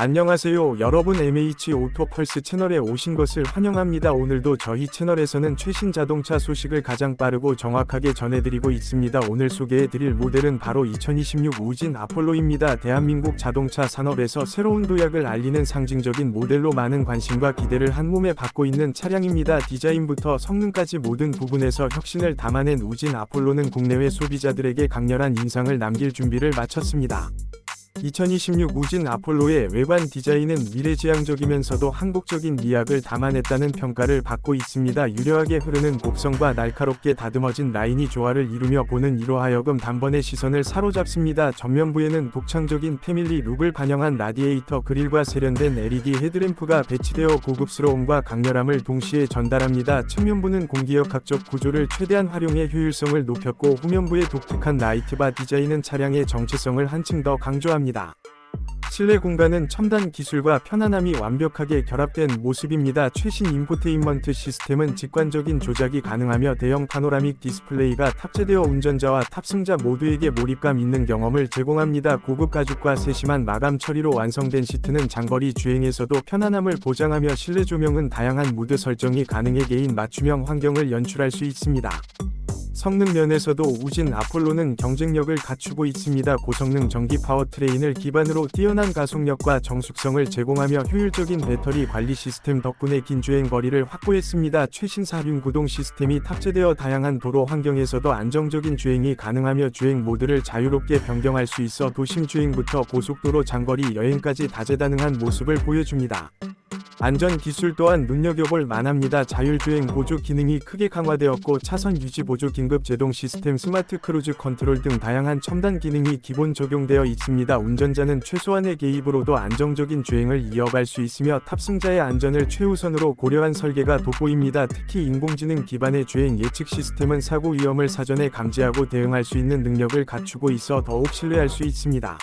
안녕하세요. 여러분 MH 오토펄스 채널에 오신 것을 환영합니다. 오늘도 저희 채널에서는 최신 자동차 소식을 가장 빠르고 정확하게 전해드리고 있습니다. 오늘 소개해드릴 모델은 바로 2026 우진 아폴로입니다. 대한민국 자동차 산업에서 새로운 도약을 알리는 상징적인 모델로 많은 관심과 기대를 한몸에 받고 있는 차량입니다. 디자인부터 성능까지 모든 부분에서 혁신을 담아낸 우진 아폴로는 국내외 소비자들에게 강렬한 인상을 남길 준비를 마쳤습니다 2026 우진 아폴로의 외관 디자인은 미래지향적이면서도 한국적인 미학을 담아냈다는 평가를 받고 있습니다. 유려하게 흐르는 곡선과 날카롭게 다듬어진 라인이 조화를 이루며 보는 이로 하여금 단번에 시선을 사로잡습니다. 전면부에는 독창적인 패밀리 룩을 반영한 라디에이터 그릴과 세련된 LED 헤드램프가 배치되어 고급스러움과 강렬함을 동시에 전달합니다. 측면부는 공기역학적 구조를 최대한 활용해 효율성을 높였고 후면부의 독특한 라이트바 디자인은 차량의 정체성을 한층 더 강조합니다. 실내 공간은 첨단 기술과 편안함이 완벽하게 결합된 모습입니다. 최신 인포테인먼트 시스템은 직관적인 조작이 가능하며 대형 파노라믹 디스플레이가 탑재되어 운전자와 탑승자 모두에게 몰입감 있는 경험을 제공합니다. 고급 가죽과 세심한 마감 처리로 완성된 시트는 장거리 주행에서도 편안함을 보장하며 실내 조명은 다양한 무드 설정이 가능해 개인 맞춤형 환경을 연출할 수 있습니다. 성능 면에서도 우진 아폴로는 경쟁력을 갖추고 있습니다. 고성능 전기 파워트레인을 기반으로 뛰어난 가속력과 정숙성을 제공하며 효율적인 배터리 관리 시스템 덕분에 긴 주행 거리를 확보했습니다. 최신 사륜 구동 시스템이 탑재되어 다양한 도로 환경에서도 안정적인 주행이 가능하며 주행 모드를 자유롭게 변경할 수 있어 도심 주행부터 고속도로 장거리 여행까지 다재다능한 모습을 보여줍니다. 안전 기술 또한 눈여겨볼 만합니다. 자율주행 보조 기능이 크게 강화되었고 차선 유지 보조 긴급 제동 시스템 스마트 크루즈 컨트롤 등 다양한 첨단 기능이 기본 적용되어 있습니다. 운전자는 최소한의 개입으로도 안정적인 주행을 이어갈 수 있으며 탑승자의 안전을 최우선으로 고려한 설계가 돋보입니다. 특히 인공지능 기반의 주행 예측 시스템은 사고 위험을 사전에 감지하고 대응할 수 있는 능력을 갖추고 있어 더욱 신뢰할 수 있습니다.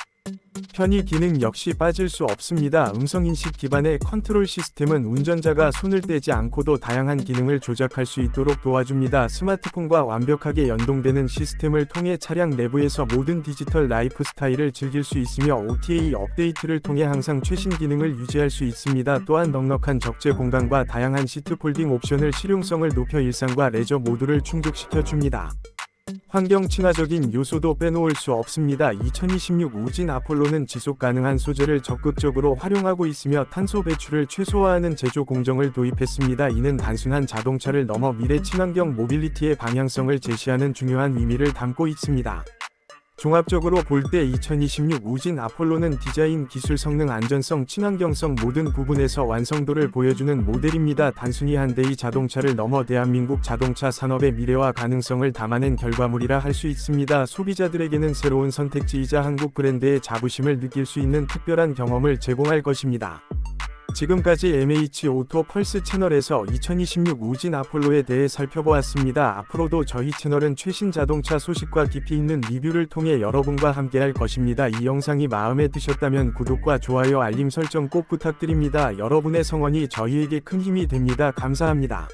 편의 기능 역시 빠질 수 없습니다. 음성인식 기반의 컨트롤 시스템은 운전자가 손을 떼지 않고도 다양한 기능을 조작할 수 있도록 도와줍니다. 스마트폰과 완벽하게 연동되는 시스템을 통해 차량 내부에서 모든 디지털 라이프 스타일을 즐길 수 있으며 OTA 업데이트를 통해 항상 최신 기능을 유지할 수 있습니다. 또한 넉넉한 적재 공간과 다양한 시트 폴딩 옵션을 실용성을 높여 일상과 레저 모두를 충족시켜 줍니다. 환경 친화적인 요소도 빼놓을 수 없습니다. 2026 우진 아폴로는 지속 가능한 소재를 적극적으로 활용하고 있으며 탄소 배출을 최소화하는 제조 공정을 도입했습니다. 이는 단순한 자동차를 넘어 미래 친환경 모빌리티의 방향성을 제시하는 중요한 의미를 담고 있습니다. 종합적으로 볼 때 2026 우진 아폴로는 디자인, 기술 성능, 안전성, 친환경성 모든 부분에서 완성도를 보여주는 모델입니다. 단순히 한 대의 자동차를 넘어 대한민국 자동차 산업의 미래와 가능성을 담아낸 결과물이라 할 수 있습니다. 소비자들에게는 새로운 선택지이자 한국 브랜드의 자부심을 느낄 수 있는 특별한 경험을 제공할 것입니다. 지금까지 MH 오토 펄스 채널에서 2026 우진 아폴로에 대해 살펴보았습니다. 앞으로도 저희 채널은 최신 자동차 소식과 깊이 있는 리뷰를 통해 여러분과 함께할 것입니다. 이 영상이 마음에 드셨다면 구독과 좋아요 알림 설정 꼭 부탁드립니다. 여러분의 성원이 저희에게 큰 힘이 됩니다. 감사합니다.